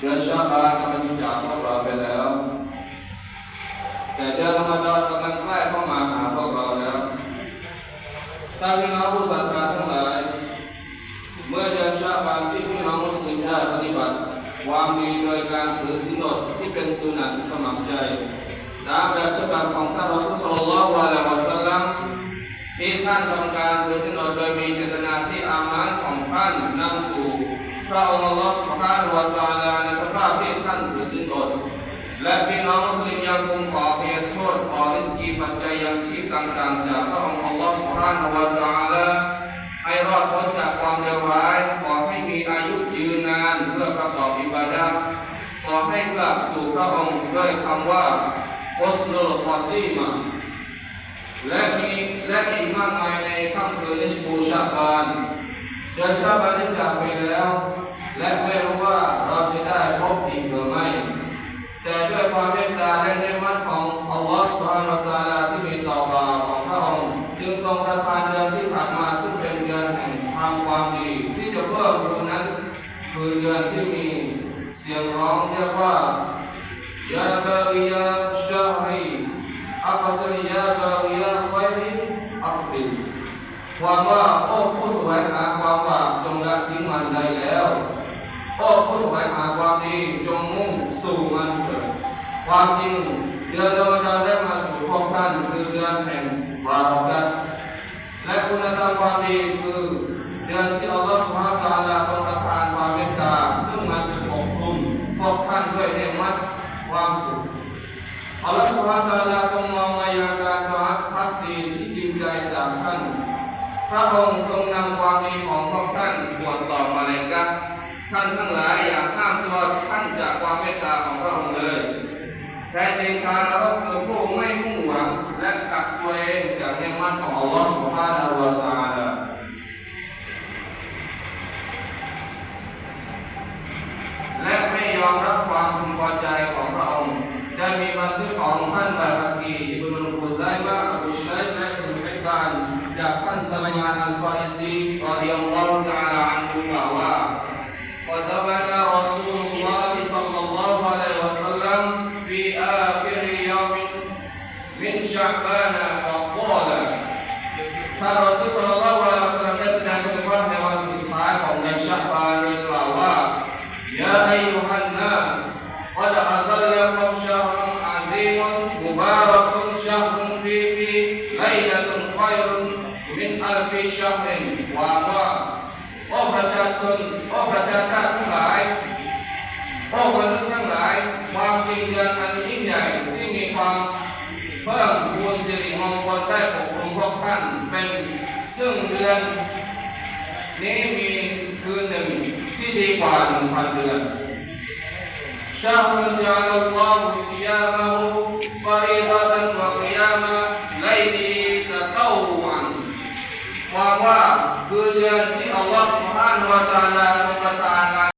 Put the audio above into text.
เดือนชาบานกำลังจากพวกเราไปแล้ว แต่เดือนรอมฎอนกำลังใกล้เข้ามาหาพวกเราแล้วถ้าพี่น้องผู้ศรัทธาทั้งหลาย เมื่อเดือนชาบานที่พี่น้องมุสลิมได้ปฏิบัติ ความดีโดยการถือสินอดที่เป็นสุนัตสมัครใจตามแบบฉบับของท่านรอซูลลลอฮุอะลัยฮิวะสัลลัมที่ท่านทำการถือสินอดโดยมีเจตนาที่อามานของท่านนำสู่ พระองค์อัลลอฮฺสุบฮานะฮูวะตาลาในสภาพที่ท่านถือสินอดและพี่น้องมุสลิมยังคงขอเพียรโทษขอริสกีปัจจัยยังชีพต่างๆ จากพระองค์อัลลอฮฺสุบฮานะฮูวะตาลาให้รอดพ้นจากความเลวร้ายขอให้มีอายุยืนนานเพื่อประกอบอิบาดะขอให้กลับสู่พระองค์ด้วยคำว่าอุสนุลฟาติมาและมีและอีกมากมายในค่ำคืนนิสฟูชาบานเดือนชาบานได้จากไปแล้ว และไม่รู้ว่าเราจะได้พบอีกหรือไม่ แต่ด้วยความเมตตาและเนมัตของอัลานุตาลาที่มีต่อบ่าของพระองค์จึงทรงประทานเดือนที่ผ่านมาซึ่งเป็นเดือนแห่งความความดี ที่จะเพิ่มคูณนั้น คือเดือนที่มีเสียงร้องเรียกว่ายาบาริยาชาฮีอักษรยาบาริยาไฟริอักบิลความว่าโอ้ผู้สวยหาความบาปจงละทิ้งมันได้แล้วโอ้ผู้สวยหาความดีจงมุ่งสู่มันเถิดความจริง เดือนรอมฎอนได้มาสู่พวกท่านคือเดือนแห่งบารักัตและคุณธรรมความดีคือเดือนที่อัลลอฮฺสุบฮานะตาลาทรงประทานความเมตตา ซึ่งมันจะปกคลุมพวกท่านด้วยเนมัตความสุขอัลลอฮฺสุบฮานะตาลาทรงมองมายังการทวัดพักดีที่จริงใจจากท่าน พระองค์ทรงนำความดีของพวกท่านบวชต่อมาเลยกัตท่านทั้งหลาย ท้จริงชาวนรกคือผู้ไม่มุ่งหวังและกักตัวเองจากเนมันของอัลลอฮฺ سبحانه และ تعالى และไม่ยอมรับความพึงพอใจของพระองค์ได้มีบันทึกของท่านบารักีอิบนุลกุซัยมะอบูชัยและอิบนุฮิบานจากท่านซามานอัลฟาริซีรอดิยัลลอฮุตะอาลาอันฮุกล่าวว่า Sya'ban qala ท่านรอซูลสัลลัลลอฮุอะลัยฮิวะสัลลัมได้แสดงปฏิวัติในวันสุดท้ายของเดือนชะบานโดยกล่าวว่ายาอายุฮันนัสกัดอัซัลลักุมชะฮุนอาซีมุนมุบารักุมชะฮุนฟีฮีไลลัตุนไครุนมินอัลฟีชะฮุนวามาโอ้ประชาชนโอ้ประชาชาติทั้งหลายโอ้มนุษย์ทั้งหลายความจริงเดือนอันยิ่งใหญ่ที่มีความเพิ่ม เดือนนี้มีคืนหนึ่งที่ดีกว่าหนึ่งพันเดือน شهر جعل الله صيامه فريضة وقيام ليله تطوعا ความว่าคือเดือนที่อัลลอฮฺ سبحانه และ تعالى ทรงประทาน